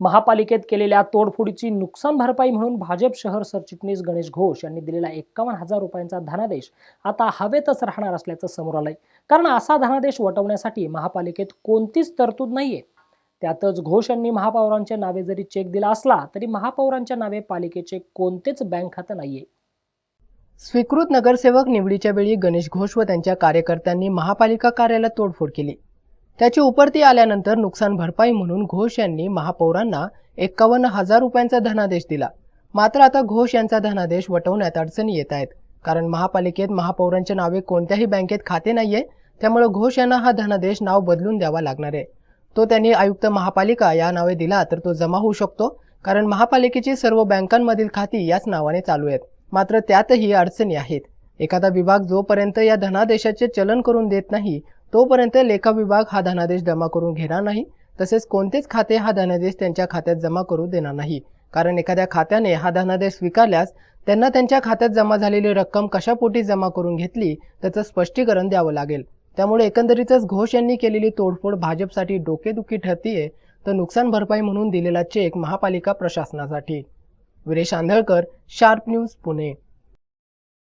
महापालिकेत केलेल्या तोडफोडीची नुकसान भरपाई म्हणून भाजप शहर सरचिटणीस गणेश घोष यांनी दिलेला एक्कावन्न हजार रुपयांचा धनादेश आता हवेतच राहणार असल्याचं समोर आलंय. कारण असा धनादेश वटवण्यासाठी महापालिकेत कोणतीच तरतूद नाहीये. त्यातच घोष यांनी महापौरांच्या नावे जरी चेक दिला असला तरी महापौरांच्या नावे पालिकेचे कोणतेच बँक खातं नाहीये. स्वीकृत नगरसेवक निवडीच्या वेळी गणेश घोष व त्यांच्या कार्यकर्त्यांनी महापालिका कार्यालयात तोडफोड केली. त्याची उपरती आल्यानंतर नुकसान भरपाई म्हणून घोष यांनी महापौरांना एक्कावन्न हजार रुपयांचा धनादेश दिला. मात्र आता घोष यांचा धनादेश वटवण्यात अडचणी येत आहेत. कारण महापालिकेत महापौरांच्या नावे कोणत्याही बँकेत खाते नाहीये त्यामुळे घोष यांना हा धनादेश नाव बदलून द्यावा लागणार आहे. तो त्यांनी आयुक्त महापालिका या नावे दिला तर तो जमा होऊ शकतो कारण महापालिकेची सर्व बँकांमधील खाती याच नावाने चालू आहेत. मात्र त्यातही अडचणी आहेत. एखादा विभाग जोपर्यंत या धनादेशाचे चलन करून देत नाही तोपर्यंत लेखा विभाग हा धनादेश जमा करून घेणार नाही. तसेच कोणतेच खाते हा धनादेश त्यांच्या खात्यात जमा करू देणार नाही. कारण एखाद्या खात्याने हा धनादेश स्वीकारल्यास त्यांना त्यांच्या खात्यात जमा झालेली रक्कम कशापोटी जमा करून घेतली त्याचं स्पष्टीकरण द्यावं लागेल. त्यामुळे एकंदरीतच घोष यांनी केलेली तोडफोड भाजपसाठी डोकेदुखी ठरतीये तर नुकसान भरपाई म्हणून दिलेला चेक महापालिका प्रशासनासाठी. Viresh Andhalkar Sharp News Pune.